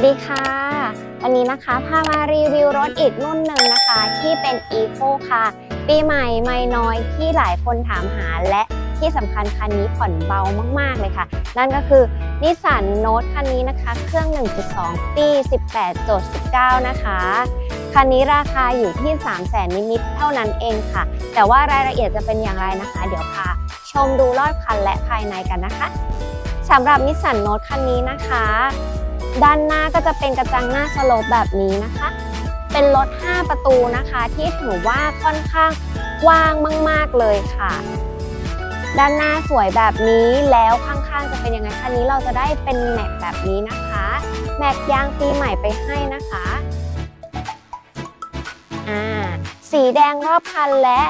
วัสดีค่ะ วันนี้นะคะพามารีวิวรถอีกรุ่นหนึ่งนะคะ ที่เป็น Eco ค่ะ ปีใหม่ไม่น้อยที่หลายคนถามหาและที่สำคัญคันนี้ผ่อนเบามาก ๆ เลยค่ะ นั่นก็คือนิสสันโน e คันนี้นะคะ เครื่อง 1.2 ปี 18.19 นะคะ คันนี้ราคาอยู่ที่ 3 0 0 0 0 0นิดๆเท่านั้นเองค่ะ แต่ว่ารายละเอียดจะเป็นอย่างไรนะคะ เดี๋ยวพาชมดูรอบคันและภายในกันนะคะสำหรับนิสสันโน e คันนี้นะคะ ด้านหน้าก็จะเป็นกระจังหน้าสโลปแบบนี้นะคะ เป็นรถ 5 ประตูนะคะ ที่ถือว่าค่อนข้างกว้างมาก ๆ เลยค่ะ ด้านหน้าสวยแบบนี้แล้วข้างๆจะเป็นยังไงคันนี้เราจะได้เป็นแม็กแบบนี้นะคะแม็กยางปีใหม่ไปให้นะคะอ่าสีแดงรอบคันและ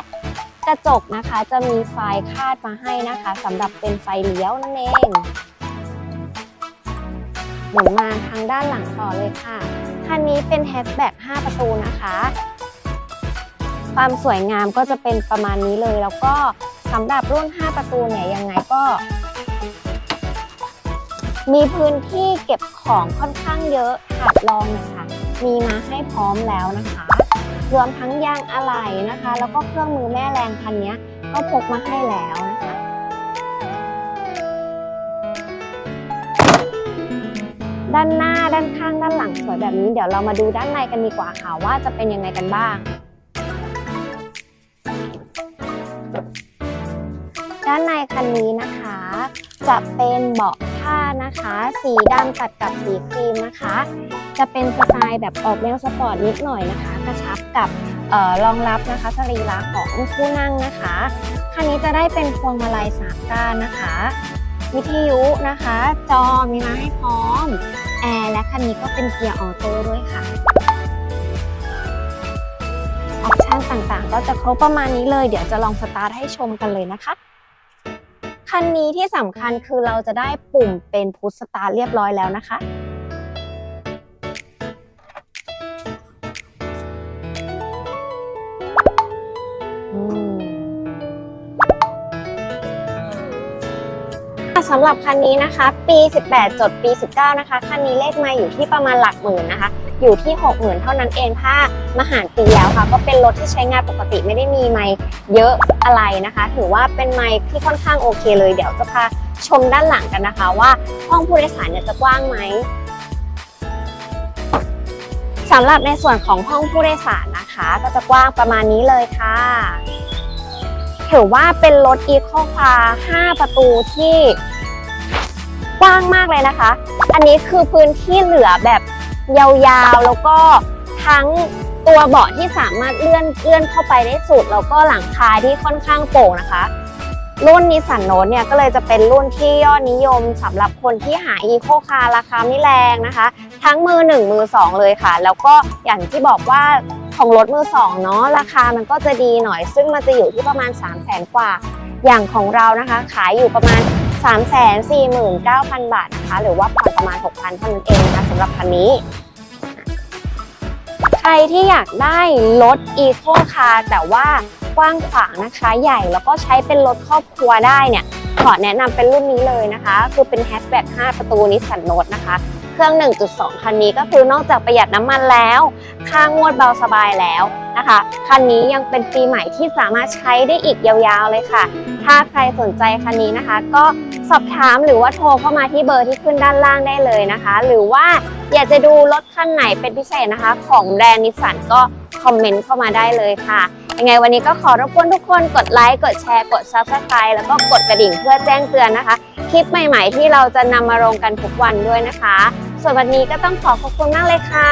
กระจกนะคะจะมีไฟคาดมาให้นะคะสำหรับเป็นไฟเลี้ยวนั่นเอง หมุนมาทางด้านหลังต่อเลยค่ะ คันนี้เป็นแฮชแบ็ก5 ประตูนะคะ ความสวยงามก็จะเป็นประมาณนี้เลย แล้วก็สำหรับรุ่น 5 ประตูเนี่ยยังไงก็ มีพื้นที่เก็บของค่อนข้างเยอะขับลองนะคะ มีมาให้พร้อมแล้วนะคะ รวมทั้งยางอะไหล่นะคะ แล้วก็เครื่องมือแม่แรงคันนี้ก็พกมาให้แล้ว ด้านหน้าด้านข้างด้านหลังสวยแบบนี้เดี๋ยวเรามาดูด้านในกันดีกว่าค่ะว่าจะเป็นยังไงกันบ้าง ด้านในคันนี้นะคะ จะเป็นเบาะผ้านะคะ สีดำตัดกับสีครีมนะคะ จะเป็นสไตล์แบบออกแนวสปอร์ตนิดหน่อยนะคะ กระชับกับออรองรับนะคะสรีระของผู้นั่งนะคะคันนี้จะได้เป็นพวงมาลัยสามก้านนะคะ วิทยุนะคะ จอมีมาให้พร้อม แอร์และคันนี้ก็เป็นเกียร์ออโต้ด้วยค่ะ ออปชั่นต่างๆ ก็จะครบประมาณนี้เลย เดี๋ยวจะลองสตาร์ทให้ชมกันเลยนะคะ คันนี้ที่สำคัญคือเราจะได้ปุ่มเป็นพุชสตาร์ทเรียบร้อยแล้วนะคะ สำหรับคันนี้นะคะ ปี 18 จดปี 19 นะคะ คันนี้เลขไม่อยู่ที่ประมาณหลักหมื่นนะคะ อยู่ที่ 60,000 เท่านั้นเองถ้ามาหารปีแล้วค่ะ ก็เป็นรถที่ใช้งานปกติไม่ได้มีไม่เยอะอะไรนะคะ ถือว่าเป็นไม่ที่ค่อนข้างโอเคเลยเดี๋ยวจะพาชมด้านหลังกันนะคะ ว่าห้องผู้โดยสารเนี่ยจะกว้างไหมสำหรับในส่วนของห้องผู้โดยสารนะคะ ก็จะกว้างประมาณนี้เลยค่ะถือว่าเป็นรถ Eco Car 5ประตูที่ กว้างมากเลยนะคะ อันนี้คือพื้นที่เหลือแบบยาวๆ แล้วก็ทั้งตัวเบาะที่สามารถเลื่อนเลื่อนเข้าไปได้สุด แล้วก็หลังคาที่ค่อนข้างโปร่งนะคะ รุ่นนิสสันโน e เนี่ยก็เลยจะเป็นรุ่นที่ยอดนิยมสำหรับคนที่หา Eco Car ราคาไม่แรงนะคะ ทั้งมือ 1 มือ 2 เลยค่ะ แล้วก็อย่างที่บอกว่าของรถมือ2เนาะราคามันก็จะดีหน่อย ซึ่งมันจะอยู่ที่ประมาณ 3 0 0 0 0 0กว่า อย่างของเรานะคะ ขายอยู่ประมาณ 3 4 9 0 0 0 บาทนะคะ หรือว่าผ่อนประมาณ 6,000เท่านั้นเองนะคะสำหรับคันนี้ ใครที่อยากได้รถ Eco Car แต่ว่ากว้างขวางนะคะใหญ่แล้วก็ใช้เป็นรถครอบครัวได้เนี่ย ขอแนะนำเป็นรุ่นนี้เลยนะคะ คือเป็นแฮชแบ็ก5 ประตูนิสสันโน e นะคะเครื่อง 1.2 คันนี้ก็คือนอกจากประหยัดน้ำมันแล้ว ค่างวดเบาสบายแล้วนะคะคันนี้ยังเป็นปีใหม่ที่สามารถใช้ได้อีกยาวๆเลยค่ะ ถ้าใครสนใจคันนี้นะคะ ก็สอบถามหรือว่าโทรเข้ามาที่เบอร์ที่ขึ้นด้านล่างได้เลยนะคะ หรือว่าอยากจะดูรถคันไหนเป็นพิเศษนะคะ ของแบรนด์นิสสันก็คอมเมนต์เข้ามาได้เลยค่ะยังไงวันนี้ก็ขอรบกวนทุกคนกดไลค์ กดแชร์ กด Subscribe แล้วก็กดกระดิ่งเพื่อแจ้งเตือนนะคะ คลิปใหม่ๆที่เราจะนำมาลงกันทุกวันด้วยนะคะ ส่วนวันนี้ก็ต้องขอขอบคุณมากเลยค่ะ